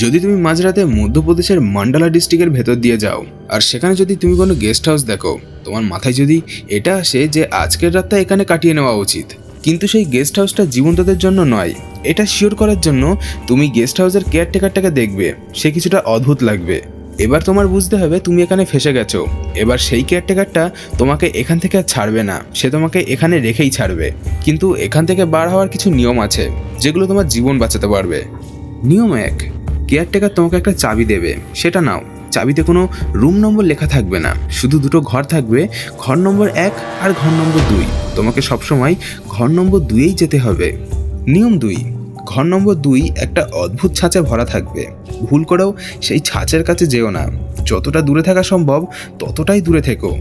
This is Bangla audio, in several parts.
যদি তুমি মাঝরাতে মধ্যপ্রদেশের মান্ডালা ডিস্ট্রিক্টের ভেতর দিয়ে যাও, আর সেখানে যদি তুমি কোনো গেস্ট হাউস দেখো, তোমার মাথায় যদি এটা আসে যে আজকের রাতটা এখানে কাটিয়ে নেওয়া উচিত। কিন্তু সেই গেস্ট হাউসটা জীবন্তদের জন্য নয়। এটা শিওর করার জন্য তুমি গেস্ট হাউসের কেয়ারটেকারটাকে দেখবে, সে কিছুটা অদ্ভুত লাগবে। এবার তোমার বুঝতে হবে তুমি এখানে ফেসে গেছো। এবার সেই কেয়ারটেকারটা তোমাকে এখান থেকে আর ছাড়বে না, সে তোমাকে এখানে রেখেই ছাড়বে। কিন্তু এখান থেকে বার হওয়ার কিছু নিয়ম আছে, যেগুলো তোমার জীবন বাঁচাতে পারবে। নিয়ম এক কেয়ারটেকার তোমাকে একটা চাবি দেবে। সেটা নাও। চাবিতে কোনো রুম নম্বর লেখা থাকবে না। শুধু দুটো ঘর থাকবে, ঘর নম্বর এক আর ঘর নম্বর দুই। তোমাকে সবসময় ঘর নম্বর দুইয়েই যেতে হবে। নিয়ম দুই, ঘর নম্বর দুই একটা অদ্ভুত ছাঁচে ভরা থাকবে। ভুল করেও সেই ছাঁচের কাছে যেও না। যতটা দূরে থাকা সম্ভব, ততটাই দূরে থেকো।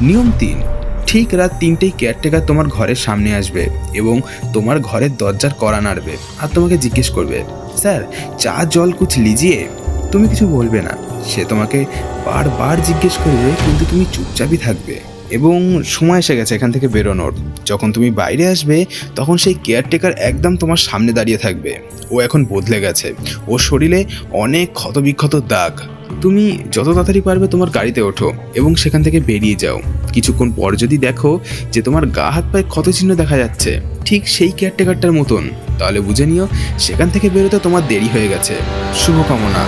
নিয়ম তিন, ঠিক রাত তিনটেই কেয়ারটেকার তোমার ঘরের সামনে আসবে এবং তোমার ঘরের দরজার কড়া নাড়বে আর তোমাকে জিজ্ঞেস করবে স্যার, চা জল কুচ লিজিয়ে, তুমি কিছু বলবে না। সে তোমাকে বারবার জিজ্ঞেস করবে, কিন্তু তুমি চুপচাপই থাকবে। এবং সময় এসে গেছে এখান থেকে বেরোনোর। যখন তুমি বাইরে আসবে, তখন সেই কেয়ারটেকার একদম তোমার সামনে দাঁড়িয়ে থাকবে। ও এখন বদলে গেছে। ওর শরীরে অনেক ক্ষতবিক্ষত দাগ। তুমি যত তাড়াতাড়ি পারবে তোমার গাড়িতে ওঠো এবং সেখান থেকে বেরিয়ে যাও। কিছুক্ষণ পর যদি দেখো যে তোমার গা হাত পায়ে ক্ষত চিহ্ন দেখা যাচ্ছে ঠিক সেই কেয়ারটেকারটার মতন। তাহলে বুঝে নিও, সেখান থেকে বেরোতে তোমার দেরি হয়ে গেছে। শুভকামনা।